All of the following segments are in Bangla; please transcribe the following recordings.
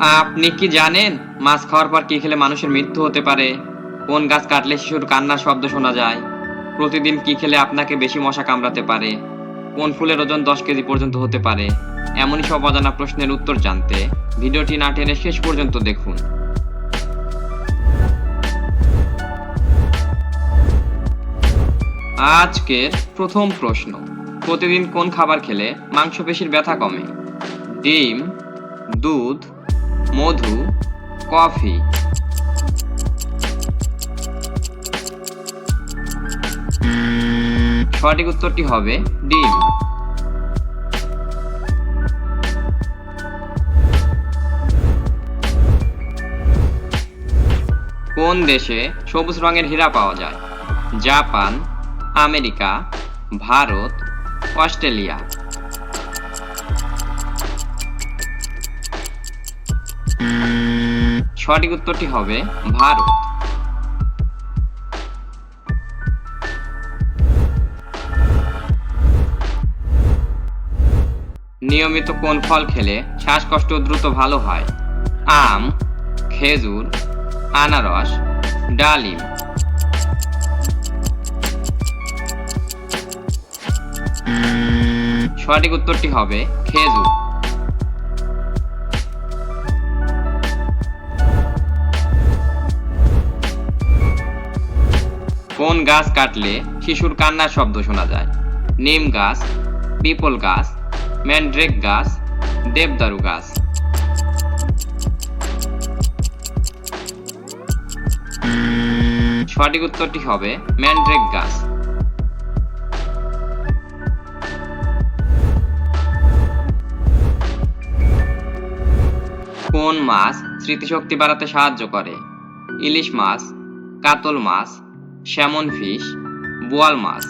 আপনি কি জানেন মাছ খাওয়ার পর কি খেলে মানুষের মৃত্যু হতে পারে? কোন গাছ কাটলে শিশুর কান্নার শব্দ শোনা যায়? প্রতিদিন কি খেলে আপনাকে বেশি মশা কামড়াতে পারে? কোন ফুলের ওজন দশ কেজি পর্যন্ত হতে পারে? এমনই সব অজানা প্রশ্নের উত্তর জানতে ভিডিওটি না টেনে শেষ পর্যন্ত দেখুন। আজকের প্রথম প্রশ্ন, প্রতিদিন কোন খাবার খেলে মাংসপেশির ব্যথা কমে? ডিম, দুধ মধু, কফি। সঠিক উত্তরটি হবে ডিম। কোন দেশে সবুজ রঙের হীরা পাওয়া যায়? Japan, America, Bharat, Australia. সঠিক উত্তরটি হবে ভারত। নিয়মিত কোন ফল খেলে শ্বাসকষ্ট দ্রুত ভালো হয়? আম, খেজুর, আনারস, ডালিম। সঠিক উত্তরটি হবে খেজুর। কোন গাছ কাটলে শিশুর কান্নার শব্দ শোনা যায়? নিম গাছ, পিপল গাছ, ম্যান্ড্রেক গাছ, দেবদারু গাছ। সঠিক উত্তরটি হবে ম্যান্ড্রেক গাছ। কোন মাছ স্মৃতিশক্তি বাড়াতে সাহায্য করে? ইলিশ মাছ, কাতল মাছ স্যামন ফিশ, বোয়াল মাছ।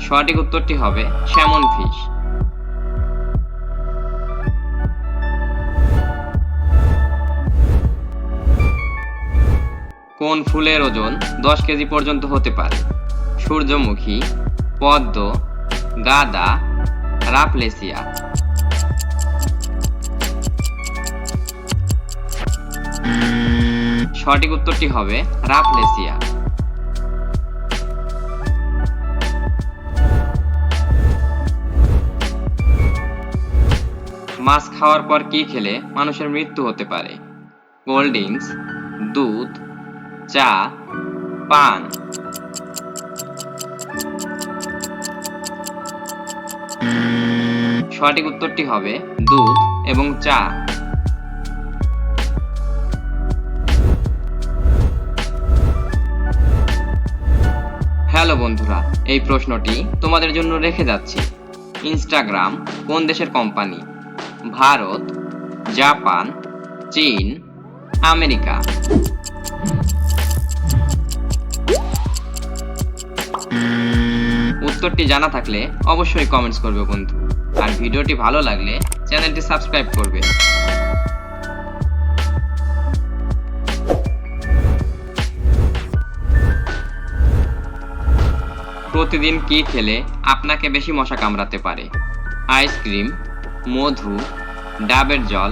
সঠিক উত্তরটি হবে স্যামন ফিশ। কোন ফুলের ওজন দশ কেজি পর্যন্ত হতে পারে? সূর্যমুখী, পদ্ম, গাদা, রাফলেসিয়া। সঠিক উত্তরটি হবে রাফলেসিয়া। মাছ খাওয়ার পর কি খেলে মানুষের মৃত্যু হতে পারে? কোল্ড ড্রিঙ্কস, দুধ, চা, পান। সঠিক উত্তরটি হবে দুধ এবং চা। এই প্রশ্নটি তোমাদের জন্য রেখে যাচ্ছি। ইনস্টাগ্রাম কোন দেশের কোম্পানি? ভারত, জাপান, চীন, আমেরিকা। উত্তরটি জানা থাকলে অবশ্যই কমেন্টস করবে বন্ধু। আর ভিডিওটি ভালো লাগলে চ্যানেলটি সাবস্ক্রাইব করবে। প্রতিদিন কি খেলে আপনাকে বেশি মশা কামড়াতে পারে? আইসক্রিম, মধু, ডাবের জল,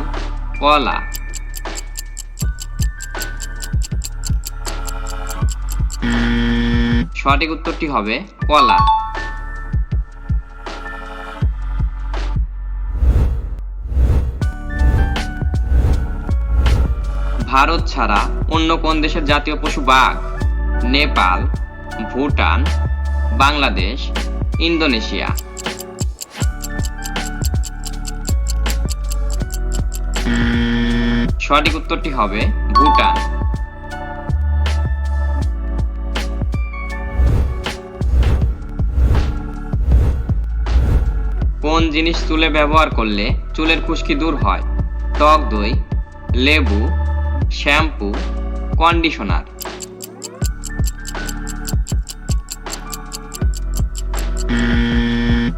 কলা। সঠিক উত্তরটি হবে কলা। ভারত ছাড়া অন্য কোন দেশের জাতীয় পশু বাঘ? নেপাল, ভুটান বাংলাদেশ, ইন্দোনেশিয়া। সঠিক উত্তরটি হবে ভুটান। কোন জিনিস চুলে ব্যবহার করলে চুলের খুশকি দূর হয়? টক দই, লেবু, শ্যাম্পু, কন্ডিশনার।